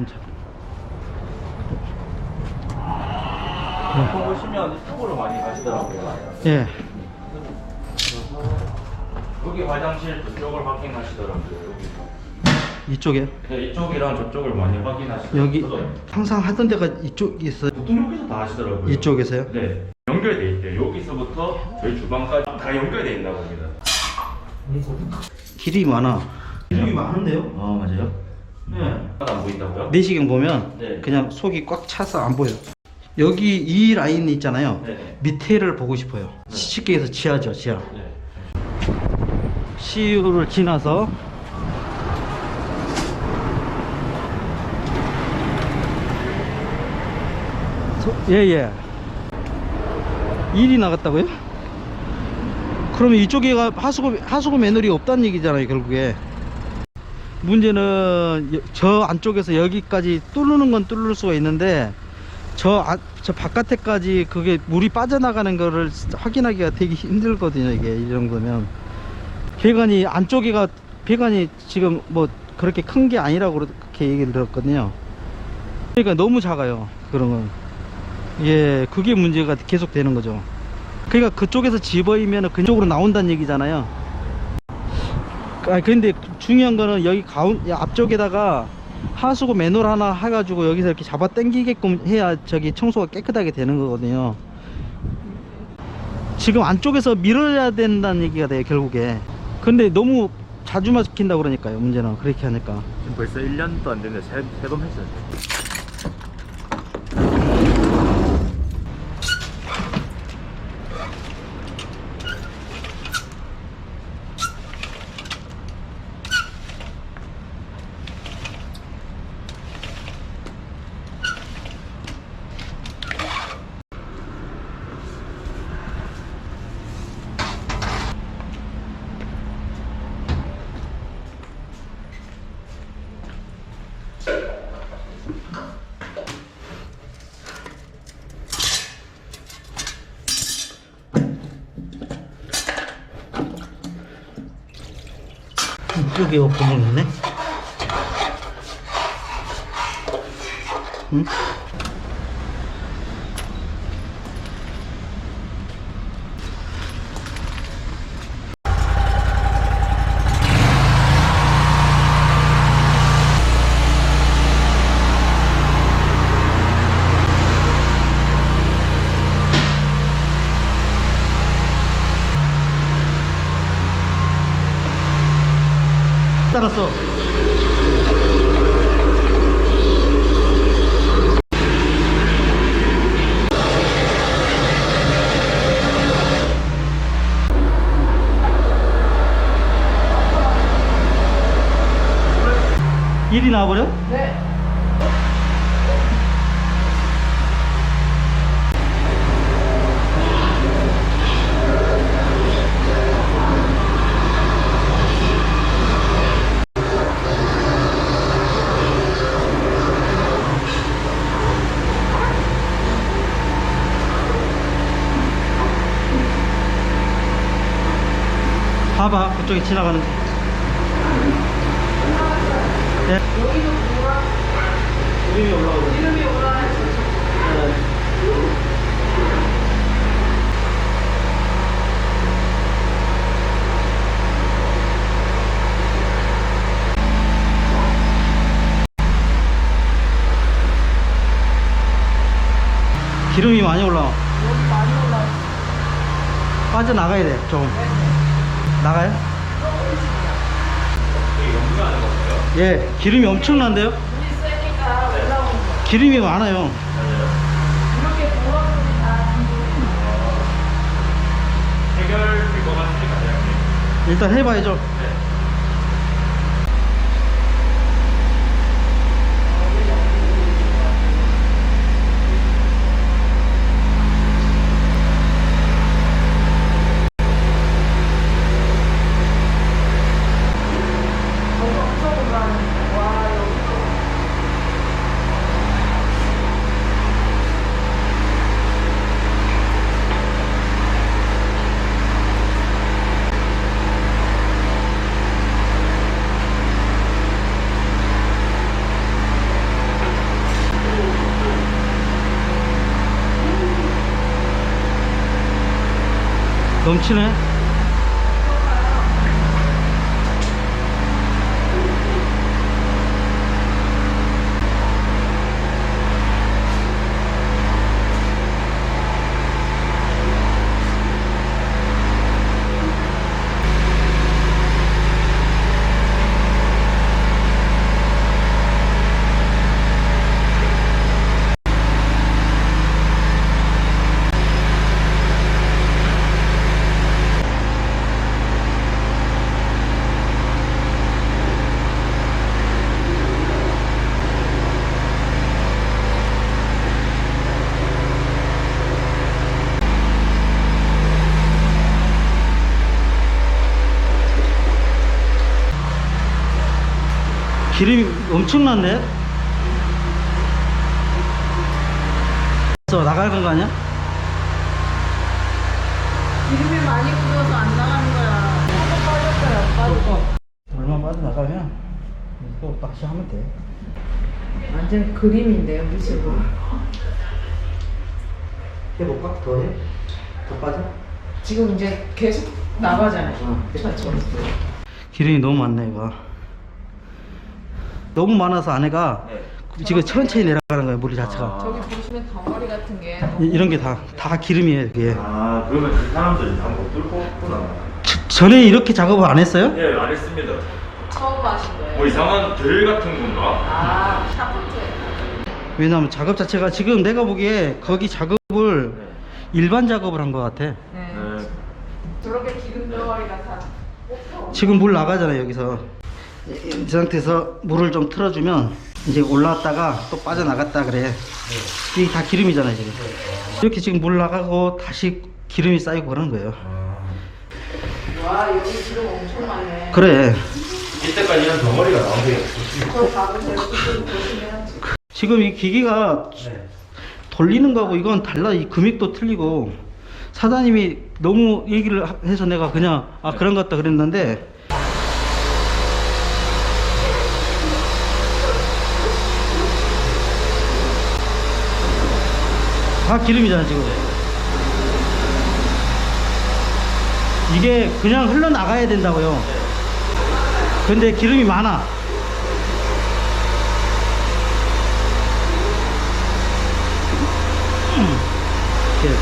혼자. 보시면 이쪽으로 많이 가시더라고요. 예. 여기 화장실 저쪽을 확인하시더라고요. 이쪽에. 네, 이쪽이랑 저쪽을 많이 확인하시더라고요. 여기 항상 하던 데가 이쪽에 있어요. 보통 여기서 다 하시더라고요. 이쪽에서요? 네. 연결돼 있대요. 여기서부터 저희 주방까지 다 연결돼 있나 봅니다. 길이 많아. 길이 많은데요? 아 맞아요? 네. 안 보인다고요? 내시경 보면 네. 그냥 속이 꽉 차서 안 보여. 여기 이 라인 있잖아요. 네. 밑에를 보고 싶어요. 쉽게 해서 지하죠, 지하. 네. CU를 지나서 예예 일이 나갔다고요? 그러면 이쪽에가 하수구 하수구 매너리 없다는 얘기잖아요 결국에 문제는 여- 저 안쪽에서 여기까지 뚫는 건 뚫을 수가 있는데 저, 안- 저 바깥에까지 그게 물이 빠져나가는 거를 확인하기가 되게 힘들거든요 이게 이 정도면 배관이 안쪽에가 배관이 지금 뭐 그렇게 큰 게 아니라고 그렇게 얘기를 들었거든요. 그러니까 너무 작아요. 그런 건. 예, 그게 문제가 계속 되는 거죠. 그러니까 그쪽에서 집어이면 그쪽으로 나온다는 얘기잖아요. 아 근데 중요한 거는 여기 가운 앞쪽에다가 하수구 맨홀 하나 해가지고 여기서 이렇게 잡아 당기게끔 해야 저기 청소가 깨끗하게 되는 거거든요. 지금 안쪽에서 밀어야 된다는 얘기가 돼요 결국에 근데 너무 자주 막힌다 그러니까요 문제는 그렇게 하니까 지금 벌써 1년도 안 됐는데 세, 세번 했어요. 이쪽에 구멍 있네 응? 일이 나와버려? 네. 봐봐 그쪽에 지나가는지 네. 이름이 올라오고 이름이 올라가는 기름이 많이 올라와 여기 많이 올라가. 빠져나가야 돼 좀 나가요? 이게 연구하는 건가요? 예 기름이 엄청난데요? 물이 세니까 올라오는 거. 기름이 많아요 이렇게 돌아오는 다 해결될 것 같으니까 사장님. 일단 해봐야죠 네. 엄청 올라가는 거. 와, 여기도. 넘치네. 기름이 엄청난데? 저 나갈 건거 아니야? 기름이 많이 굳어서 안 나가는 거야. 한번 빠졌어요. 빠지고. 얼마 빠져나가면 또 다시 하면 돼. 완전 그림인데요, 미치고. 해볼까? 더 해? 더 빠져? 지금 이제 계속 나가잖아요. 어. 기름이 너무 많네 이거 너무 많아서 안에가 지금 천천히 내려가는 거예요 물이 자체가 저기 보시면 덩어리 같은 게 이- 이런 게 다 다 기름이에요 이게 아 그러면 그 사람들이 다못 뚫고 왔구나. 저- 전에 이렇게 작업을 안 했어요? 예, 안 했습니다. 처음 하신 거예요. 뭐 이상한 델 같은 건가? 아, 샤프트예요. 왜냐면 작업 자체가 지금 내가 보기에 거기 작업을 네. 일반 작업을 한 것 같아 네. 네. 저렇게 기름 덩어리가 다. 지금 물 나가잖아요 여기서 이, 이 상태에서 물을 좀 틀어주면 이제 올라왔다가 또 빠져나갔다 그래 이게 다 기름이잖아요 지금 이렇게 지금 물 나가고 다시 기름이 쌓이고 그러는 거예요 와, 여기 기름 엄청 많네. 그래 이때까지 이런 덩어리가 나온 게 없었지. 저 작은 제품 보시면 지금 이 기기가 네. 돌리는 거하고 이건 달라 이 금액도 틀리고 사장님이 너무 얘기를 하- 해서 내가 그냥 아 그런 것 같다 그랬는데 다 기름이잖아 지금. 이게 그냥 흘러나가야 된다고요. 근데 기름이 많아. 이렇게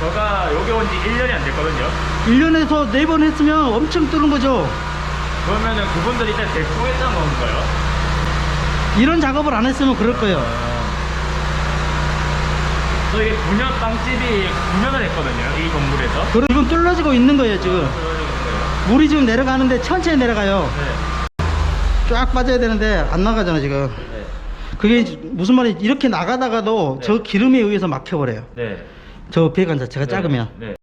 제가 여기 온 지 1년이 안 됐거든요. 1년에서 4번 했으면 엄청 뜨는 거죠. 그러면은 그분들이 일단 대충 했다는 건가요? 이런 작업을 안 했으면 그럴 거예요. 저희 9년 빵집이 9년을 했거든요. 이 건물에서. 그리고 지금 뚫어지고 있는 거예요, 지금. 물이 지금 내려가는데 천천히 내려가요. 네. 쫙 빠져야 되는데 안 나가잖아, 지금. 네. 그게 무슨 말이 이렇게 나가다가도 네. 저 기름에 의해서 막혀버려요. 네. 저 배관 자체가 작으면. 네.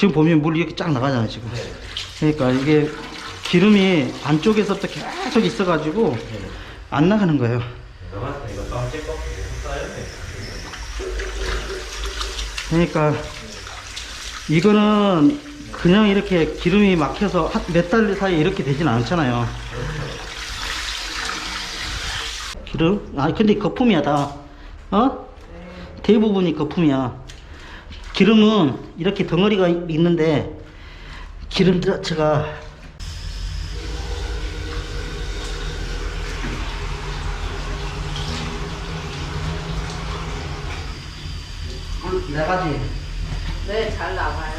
지금 보면 물이 이렇게 쫙 나가잖아요, 지금. 그러니까 이게 기름이 안쪽에서부터 계속 있어가지고 안 나가는 거예요. 그러니까 이거는 그냥 이렇게 기름이 막혀서 몇 달 사이에 이렇게 되진 않잖아요. 기름? 아 근데 거품이야 다. 어? 대부분이 거품이야. 기름은 이렇게 덩어리가 있는데 기름 자체가 물 나가지. 네, 잘 나가요.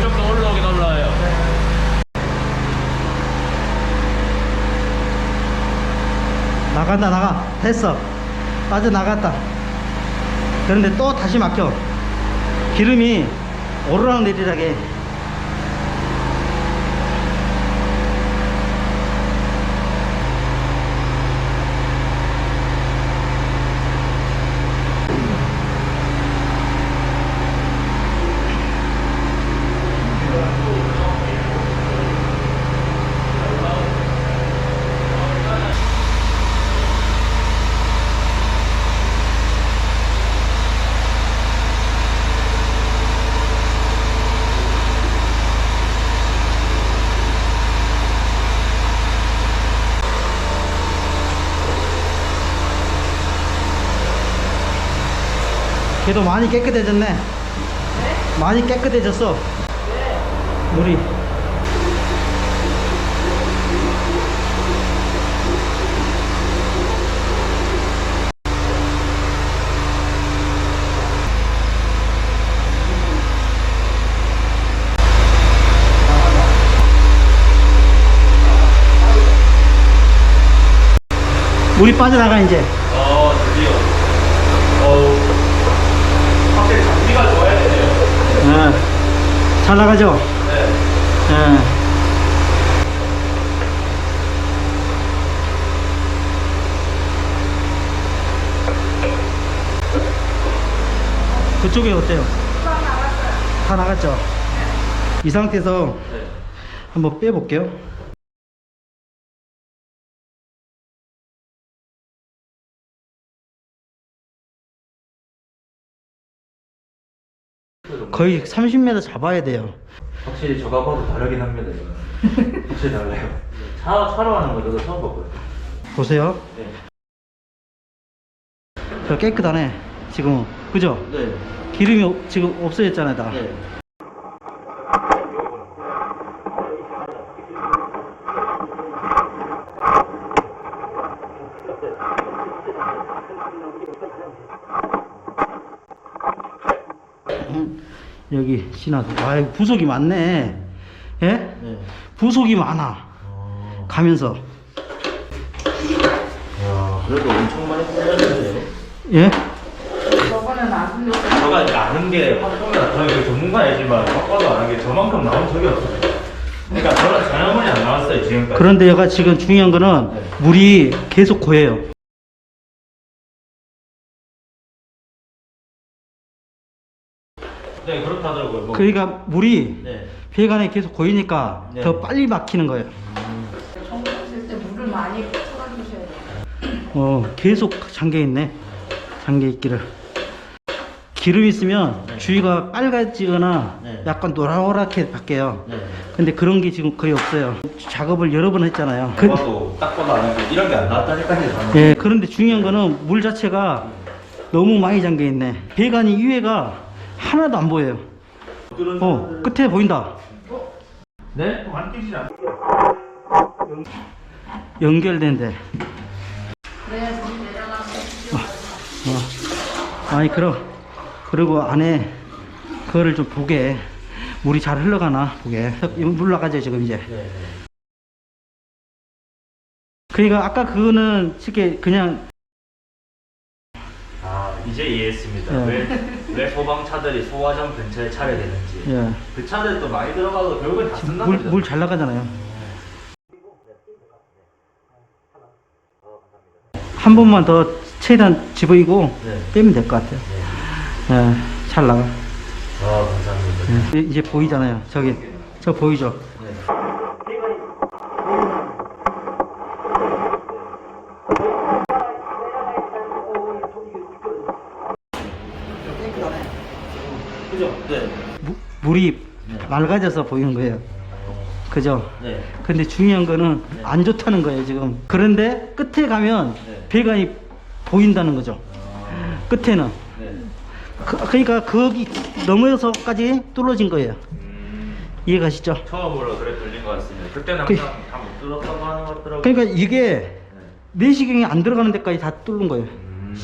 좀 더 올라오긴 올라와요. 나간다 나가. 됐어. 빠져나갔다. 그런데 또 다시 막혀 기름이 오르락내리락해. 걔도 많이 깨끗해졌네. 많이 깨끗해졌어. 물이. 물이 빠져나가 이제 어, 드디어. 어우. 확실히 장비가 좋아야 되네요. 예. 잘 나가죠? 네. 예. 그쪽에 어때요? 다 나갔죠? 이 상태에서 네. 한번 빼볼게요. 거의 30m 잡아야 돼요. 확실히 저가하고 다르긴 합니다, 이거. 확실히 달라요. 차, 차로 하는 거 저도 처음 봤거든요. 보세요. 네. 저 깨끗하네. 지금 그죠? 네. 기름이 없- 지금 없어졌잖아요, 다. 네. 여기 신화도. 아, 부속이 많네. 예? 네. 부속이 많아. 어. 가면서. 야, 그래도 엄청 많이 풀렸는데요. 예? 저거는 안 흘렸어. 제가 이제 아는 게 저희 그 전문가이지만 확 봐도 아는 게 저만큼 나온 적이 없어요. 그러니까 저는 전화문이 안 나왔어요 지금까지. 그런데 얘가 지금 중요한 거는 네. 물이 계속 고여요. 네 그렇다더라고요. 뭐. 그러니까 물이 네. 배관에 계속 고이니까 네. 더 빨리 막히는 거예요. 청소하실 때 물을 많이 틀어주셔야 돼요. 어, 계속 잠겨 있네. 잠겨 있기를. 기름 있으면 네. 주위가 빨개지거나 네. 약간 노랗게 바뀌어요. 네. 근데 그런 게 지금 거의 없어요. 작업을 여러 번 했잖아요. 그, 봐도 딱 봐도 게 이런 게 안 나왔다니까요. 예, 그런데 중요한 거는 물 자체가 너무 많이 잠겨 있네. 배관이 위에가 하나도 안 보여요. 어, 끝에 보인다. 네? 안 끼지 않. 연결된대. 그래야지 내려가면 어. 아니, 그럼, 그리고 안에 그거를 좀 보게. 물이 잘 흘러가나 보게. 물 나가죠, 지금 이제. 네. 그러니까 아까 그거는 쉽게 그냥 아 이제 이해했습니다. 네. 왜 왜 소방차들이 소화장 근처에 차게 되는지. 예. 그 차들도 많이 들어가도 결국엔 다 쓴단 물, 말이죠. 물잘 나가잖아요. 한 번만 더 최대한 집어이고 네. 빼면 될 것 같아요. 예, 잘 나가. 아 감사합니다. 예, 이제 보이잖아요. 저기, 저 보이죠? 네. 그죠? 네. 무- 물이 네. 맑아져서 보이는 거예요. 그죠? 네. 근데 중요한 거는 네. 안 좋다는 거예요, 지금. 그런데 끝에 가면 네. 배관이 보인다는 거죠. 아, 끝에는. 네. 그, 그러니까 거기 넘어서까지 뚫어진 거예요. 음, 이해가시죠? 처음으로 그래 들린 것 같습니다. 그때는 그- 항상 다못 들었다고 하는 것 같더라고요. 그러니까 이게 네. 내시경이 안 들어가는 데까지 다 뚫는 거예요.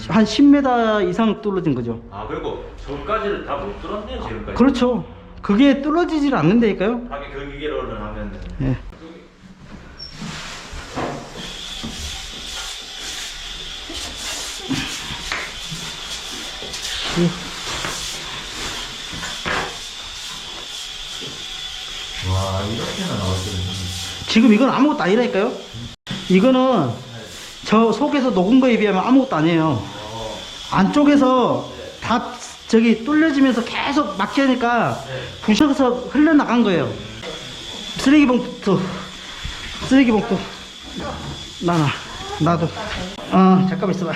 한 10m 이상 뚫어진 거죠. 아 그리고 저까지를 다 못 들었네요 지금까지. 그렇죠. 그게 뚫어지질 않는다니까요. 하긴 경기계로는 하면. 예. 와 이렇게나 나왔어요. 지금 이건 아무것도 아니라니까요. 이거는 저 속에서 녹은 거에 비하면 아무것도 아니에요. 안쪽에서 다 저기 뚫려지면서 계속 막히니까 부셔서 흘러나간 거예요. 쓰레기 봉투, 쓰레기 봉투. 나나, 나도. 어, 잠깐만 있어봐.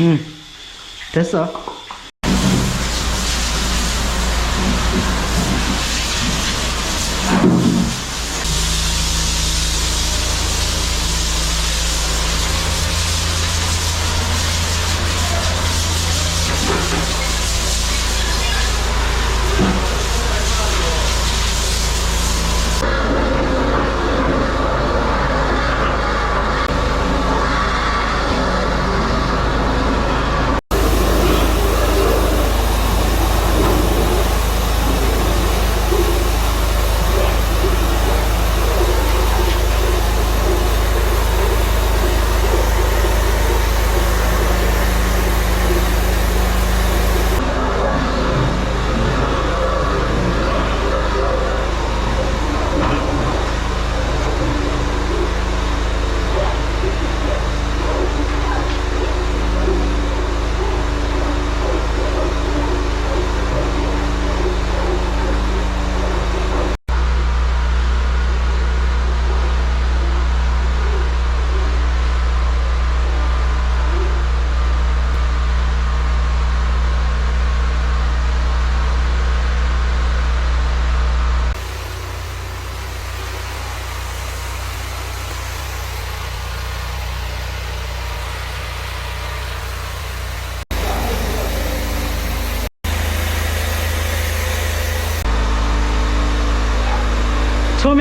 응, 됐어.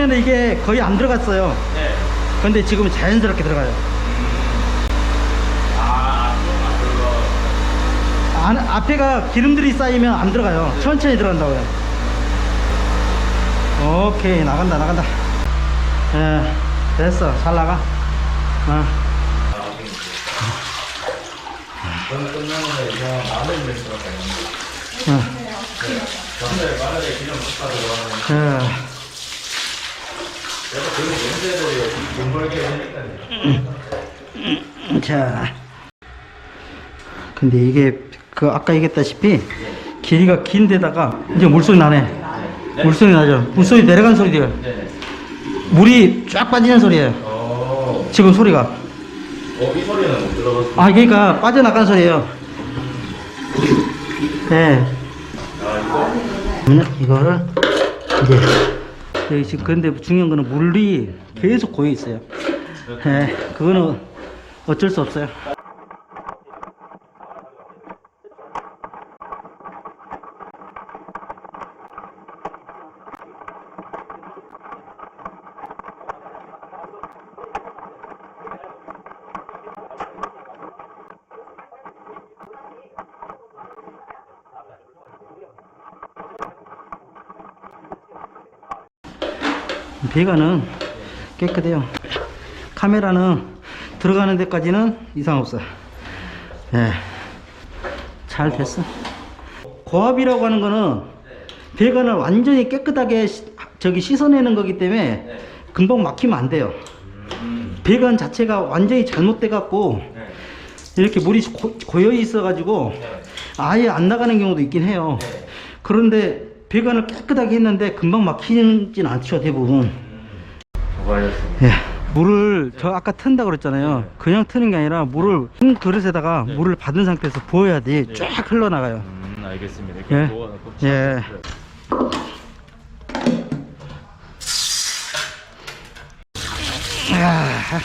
처음에는 이게 거의 안 들어갔어요. 네. 근데 지금은 자연스럽게 들어가요. 아. 안, 앞에가 기름들이 쌓이면 안 들어가요. 천천히 들어간다고요. 오케이, 나간다, 나간다. 예, 됐어. 잘 나가. 어. 저는 끝나면 이제 마늘 좀 들어가요. 어. 마늘 마늘에 기름 볶아 들어가면 예. 하니까요. 자. 근데 이게, 그, 아까 얘기했다시피, 길이가 긴 데다가, 이제 물소리 나네. 물소리 나죠? 물소리 내려간 소리 돼요. 네네. 물이 쫙 빠지는 소리예요. 어, 지금 소리가. 어, 이 소리는 못 들어봤어. 아, 그러니까 빠져나간 소리예요. 네. 아? 그러면 이거를 이제 여기 지금 근데 중요한 거는 물이 계속 고여 있어요. 네, 그거는 어쩔 수 없어요. 배관은 깨끗해요. 카메라는 들어가는 데까지는 이상 없어요. 예. 잘 됐어. 고압이라고 하는 거는 배관을 완전히 깨끗하게 시- 저기 씻어내는 거기 때문에 금방 막히면 안 돼요. 배관 자체가 완전히 잘못돼 갖고 네. 이렇게 물이 고, 고여 있어 가지고 아예 안 나가는 경우도 있긴 해요. 그런데 배관을 깨끗하게 했는데 금방 막히진 않죠 대부분. 예. 물을 저 아까 튼다 그랬잖아요. 그냥 트는 게 아니라 물을 흰 그릇에다가 네. 물을 받은 상태에서 부어야지 쫙 흘러나가요. 음, 알겠습니다. 예. 이렇게 예. 아,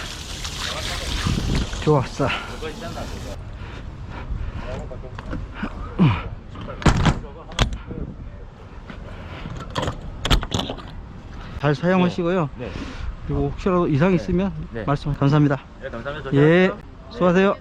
좋았어. 잘 사용하시고요. 네. 그리고 혹시라도 이상 있으면 네. 말씀 감사합니다. 네, 감사합니다. 예, 수고하세요.